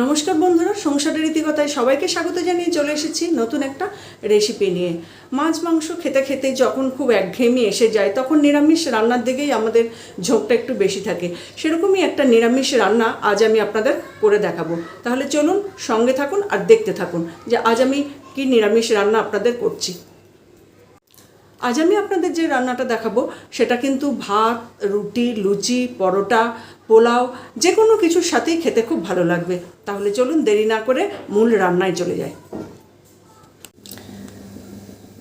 নমস্কার বন্ধুরা, সংসারের রীতিকতায় সবাইকে স্বাগত জানিয়ে চলে এসেছি নতুন একটা রেসিপি নিয়ে। মাছ, মাংস খেতে খেতে যখন খুব একঘেয়েমি এসে যায়, তখন নিরামিষ রান্নার দিকেই আমাদের ঝোঁকটা একটু বেশি থাকে। সেরকমই একটা নিরামিষ রান্না আজ আমি আপনাদের করে দেখাবো। তাহলে চলুন সঙ্গে থাকুন আর দেখতে থাকুন যে আজ আমি কি নিরামিষ রান্না আপনাদের করছি। আজ আমি আপনাদের যে রান্নাটা দেখাবো, সেটা কিন্তু ভাত, রুটি, লুচি, পরোটা, পোলাও যে কোনো কিছুর সাথেই খেতে খুব ভালো লাগবে। তাহলে চলুন দেরি না করে মূল রান্নায় চলে যাই।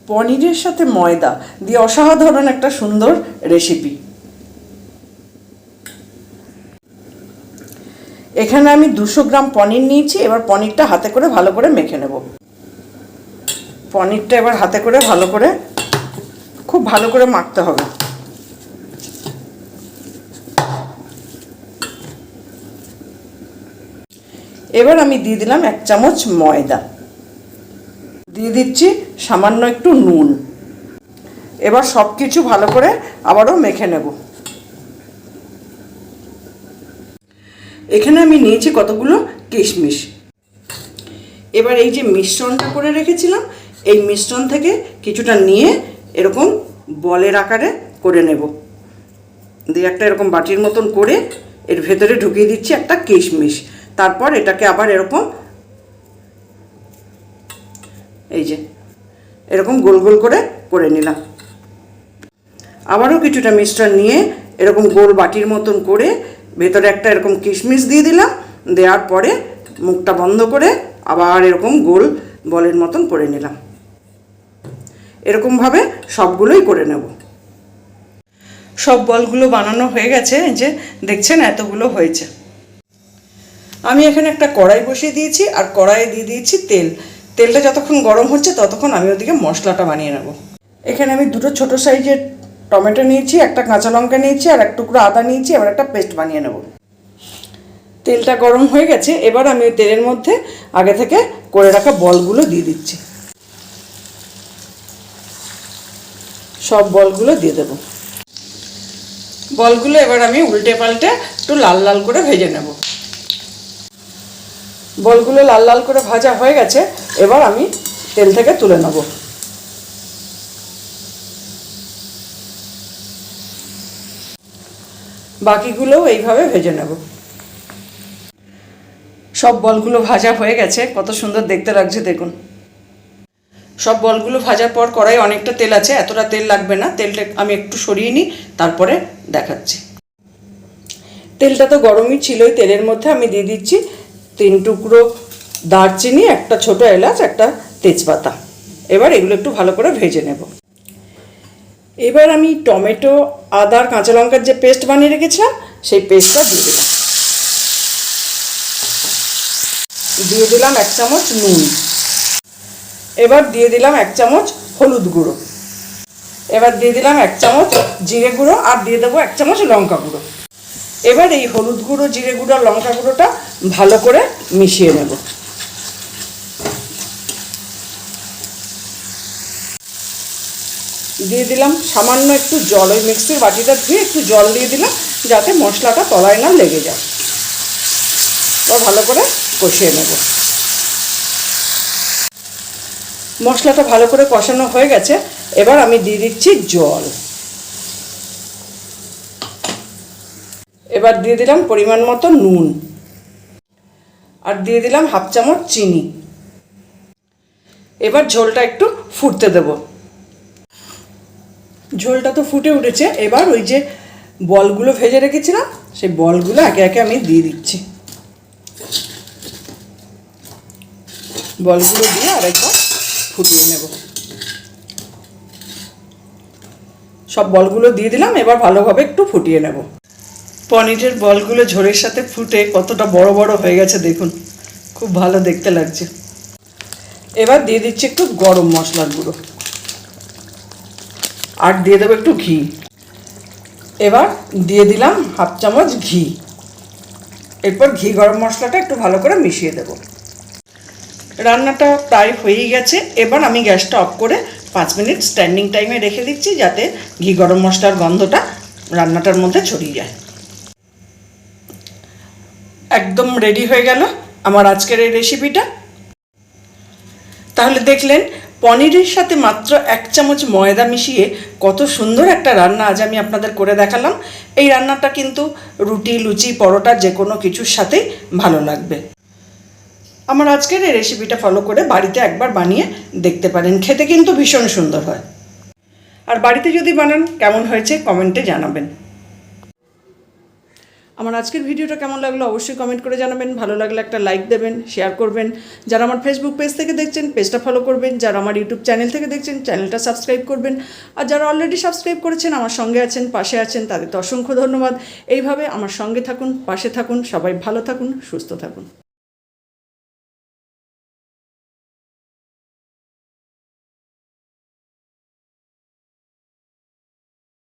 পনিরের সাথে ময়দা দিয়ে অসাধারণ একটা সুন্দর রেসিপি এখানে আমি দুশো গ্রাম পনির নিয়েছি, এবার পনিরটা হাতে করে ভালো করে মেখে নেব। পনিরটা এবার হাতে করে ভালো করে খুব ভালো করে মাখতে হবে। এবার আমি দিয়ে দিলাম এক চামচ ময়দা। দিয়ে দিচ্ছি সামান্য একটু নুন। এবার সব কিছু ভালো করে আবারও মেখে নেব। এখানে আমি নিয়েছি কতগুলো কিশমিশ। এবার এই যে মিশ্রণটা করে রেখেছিলাম, এই মিশ্রণ থেকে কিছুটা নিয়ে এরকম বলের আকারে করে নেব। দিয়ে একটা এরকম বাটির মতন করে এর ভেতরে ঢুকিয়ে দিচ্ছি একটা কিশমিশ। তারপর এটাকে আবার এরকম এই যে, এরকম গোল গোল করে করে নিলাম। আবারও কিছুটা মিশ্রণ নিয়ে এরকম গোল বাটির মতন করে ভেতরে একটা এরকম কিশমিশ দিয়ে দিলাম। দেওয়ার পরে মুখটা বন্ধ করে আবার এরকম গোল বলের মতন করে নিলাম। এরকমভাবে সবগুলোই করে নেব। সব বলগুলো বানানো হয়ে গেছে যে দেখছেন এতগুলো হয়েছে। আমি এখানে একটা কড়াই বসিয়ে দিয়েছি, আর কড়াইয়ে দিয়ে দিয়েছি তেল। তেলটা যতক্ষণ গরম হচ্ছে ততক্ষণ আমি ওদিকে মশলাটা বানিয়ে নেব। এখানে আমি দুটো ছোট সাইজের টমেটো নিয়েছি, একটা কাঁচা লঙ্কা নিয়েছি, আর এক টুকরো আদা নিয়েছি, এবার একটা পেস্ট বানিয়ে নেব। তেলটা গরম হয়ে গেছে, এবার আমি ওই তেলের মধ্যে আগে থেকে করে রাখা বলগুলো দিয়ে দিচ্ছি। সব বলগুলো দিয়ে দেব। বলগুলো এবার আমি উল্টে পাল্টে একটু লাল লাল করে ভেজে নেব। বলগুলো লাল লাল করে ভাজা হয়ে গেছে, এবার আমি তেল থেকে তুলে নেব। বাকিগুলোও এইভাবে ভেজে নেব। সব বলগুলো ভাজা হয়ে গেছে, কত সুন্দর দেখতে লাগছে, দেখুন। সব বলগুলো ভাজার পর কড়াই অনেকটা তেল আছে, এতটা তেল লাগবে না, তেলটা আমি একটু সরিয়ে নিই, তারপরে দেখাচ্ছি। তেলটা তো গরমই ছিলই, তেলের মধ্যে আমি দিয়ে দিচ্ছি তিন টুকরো দারচিনি, একটা ছোট এলাচ, একটা তেজপাতা। এবার এগুলো একটু ভালো করে ভেজে নেব। এবার আমি টমেটো আদার কাঁচা লঙ্কার যে পেস্ট বানিয়ে রেখেছিলাম, সেই পেস্টটা দিয়ে দিলাম। দিয়ে দিলাম এক চামচ নুন। এবার দিয়ে দিলাম এক চামচ হলুদ গুঁড়ো। এবার দিয়ে দিলাম এক চামচ জিরে গুঁড়ো আর দিয়ে দেবো এক চামচ লঙ্কা গুঁড়ো। এবার এই হলুদ গুঁড়ো, জিরে গুঁড়ো লঙ্কা গুঁড়োটা ভালো করে মিশিয়ে নেব। দিয়ে দিলাম সামান্য একটু জল, ওই মিক্সির বাটিটা ধুয়ে একটু জল দিয়ে দিলাম যাতে মশলাটা তলায় না লেগে যায়। ভালো করে কষিয়ে নেব। মশলাটা ভালো করে কষানো হয়ে গেছে। এবার আমি দিয়ে দিচ্ছি জল। এবার দিয়ে দিলাম পরিমাণ মতো নুন। আর দিয়ে দিলাম হাফ চামচ চিনি। এবার ঝোলটা একটু ফুটতে দেব। ঝোলটা তো ফুটে উঠেছে। এবার ওই যে বলগুলো ভেজে রেখেছিলাম, সেই বলগুলো একে একে আমি দিয়ে দিচ্ছি। বলগুলো দিয়ে আরেকবার ফুটিয়ে নেব। সব বলগুলো দিয়ে দিলাম, এবার ভালোভাবে একটু ফুটিয়ে নেব। পনিরের বলগুলো ঝোলের সাথে ফুটে কতটা বড় বড় হয়ে গেছে দেখুন, খুব ভালো দেখতে লাগছে। এবার দিয়ে দিচ্ছি একটু গরম মশলার গুঁড়ো। আর দিয়ে দেবো একটু ঘি। এবার দিয়ে দিলাম হাফ চামচ ঘি। এরপর ঘি গরম মশলাটা একটু ভালো করে মিশিয়ে দেবো। রান্নাটা প্রায় হয়েই গেছে। এবার আমি গ্যাসটা অফ করে পাঁচ মিনিট স্ট্যান্ডিং টাইমে রেখে দিচ্ছি যাতে ঘি গরম মশলার গন্ধটা রান্নাটার মধ্যে ছড়িয়ে যায়। একদম রেডি হয়ে গেল আমার আজকের এই রেসিপিটা তাহলে দেখলেন, পনিরের সাথে মাত্র এক চামচ ময়দা মিশিয়ে কত সুন্দর একটা রান্না আজ আমি আপনাদের করে দেখালাম। এই রান্নাটা কিন্তু রুটি, লুচি, পরোটা যে কোনো কিছুর সাথেই ভালো লাগবে। আমার আজকের এই রেসিপিটা ফলো করে বাড়িতে একবার বানিয়ে দেখতে পারেন। খেতে কিন্তু ভীষণ সুন্দর হয়। আর বাড়িতে যদি বানান, কেমন হয়েছে কমেন্টে জানাবেন। আমার আজকের ভিডিওটা কেমন লাগল অবশ্যই কমেন্ট করে জানাবেন। ভালো লাগলে একটা লাইক দেবেন শেয়ার করবেন। যারা আমার ফেসবুক পেজ থেকে দেখছেন পেজটা ফলো করবেন। যারা আমার ইউটিউব চ্যানেল থেকে দেখছেন চ্যানেলটা সাবস্ক্রাইব করবেন। আর যারা অলরেডি সাবস্ক্রাইব করেছেন, আমার সঙ্গে আছেন, পাশে আছেন তাদের তো অসংখ্য ধন্যবাদ। এইভাবে আমার সঙ্গে থাকুন, পাশে থাকুন, সবাই ভালো থাকুন, সুস্থ থাকুন।